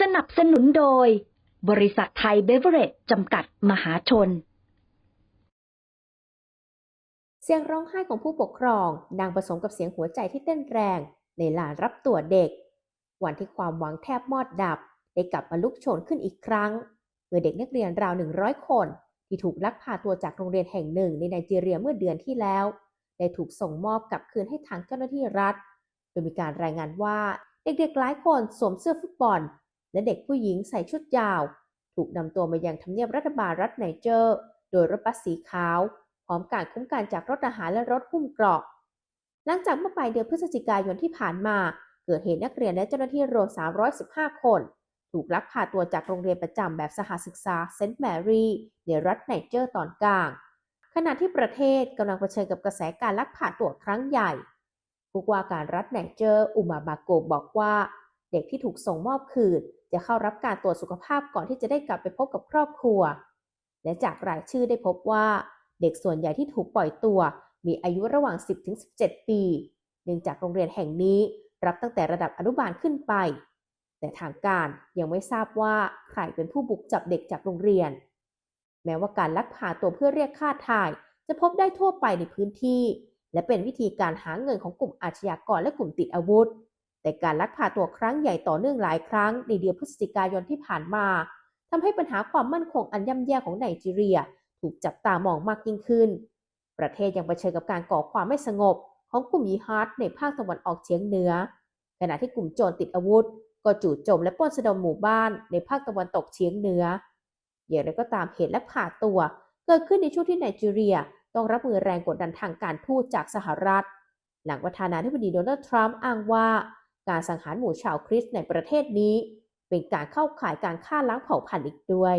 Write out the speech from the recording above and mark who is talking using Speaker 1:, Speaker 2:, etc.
Speaker 1: สนับสนุนโดย บริษัทไทยเบเวอเรจจำกัดมหาชน
Speaker 2: เสียงร้องไห้ของผู้ปกครองดังผสมกับเสียงหัวใจที่เต้นแรง ในลานรับตัวเด็ก วันที่ความหวังแทบมอดดับ ได้กลับมาลุกโชนขึ้นอีกครั้ง เมื่อเด็กนักเรียนราว 100 คน ที่ถูกลักพาตัวจากโรงเรียนแห่งหนึ่งในไนจีเรียเมื่อเดือนที่แล้ว ได้ถูกส่งมอบกลับคืนให้ทางเจ้าหน้าที่รัฐ โดยมีการรายงานว่าเด็กๆหลายคนสวมเสื้อฟุตบอล และเด็กผู้หญิงใส่ชุดยาว ถูกนำตัวมายังทำเนียบรัฐบาลรัฐไนเจอร์ โดยรถบัสสีขาว พร้อมการคุ้มกันจากรถทหารและรถหุ้มเกราะ หลังจากเมื่อปลายเดือนพฤศจิกายนที่ผ่านมา เกิดเหตุนักเรียนและเจ้าหน้าที่รวม 315 คน ถูกลักพาตัวจากโรงเรียนประจำแบบสหศึกษาเซนต์แมรี่ในรัฐไนเจอร์ตอนกลาง ขณะที่ประเทศกำลังเผชิญกับกระแสการลักพาตัวครั้งใหญ่ผู้ว่าการรัฐไนเจอร์อุมาบาโกบอกว่า เด็กที่ถูกส่งมอบคืน จะเข้ารับการตรวจสุขภาพก่อนที่จะได้กลับไปพบกับครอบครัว และจากรายชื่อได้พบว่าเด็กส่วนใหญ่ที่ถูกปล่อยตัว มีอายุระหว่าง 10-17 ปี เนื่องจากโรงเรียนแห่งนี้รับตั้งแต่ระดับอนุบาลขึ้นไป แต่ทางการยังไม่ทราบว่าใครเป็นผู้บุกจับเด็กจากโรงเรียน แม้ว่าการลักพาตัวเพื่อเรียกค่าถ่าย จะพบได้ทั่วไปในพื้นที่ และเป็นวิธีการหาเงินของกลุ่มอาชญากรและกลุ่มติดอาวุธ แต่การลักพาตัวครั้งใหญ่ต่อเนื่องหลายครั้งในเดือนพฤศจิกายนที่ผ่านมาทำให้ปัญหาความมั่นคงอันย่ำแย่ของไนจีเรีย ถูกจับตามองมากยิ่งขึ้น ประเทศยังเผชิญกับการก่อความไม่สงบ ของกลุ่มยิฮาดในภาคตะวันออกเฉียงเหนือ ขณะที่กลุ่มโจรติดอาวุธ ก็จู่โจมและปล้นสะดมหมู่บ้านในภาคตะวันตกเฉียงเหนือ อย่างไรก็ตามเหตุและผ่าตัว เกิดขึ้นในช่วงที่ไนจีเรีย ต้องรับมือแรงกดดันทางการทูตจากสหรัฐ หลังประธานาธิบดีโดนัลด์ทรัมป์อ้างว่า การสังหารหมู่ชาวคริสต์ในประเทศนี้ เป็นการเข้าข่ายการฆ่าล้างเผ่าพันธุ์อีกด้วย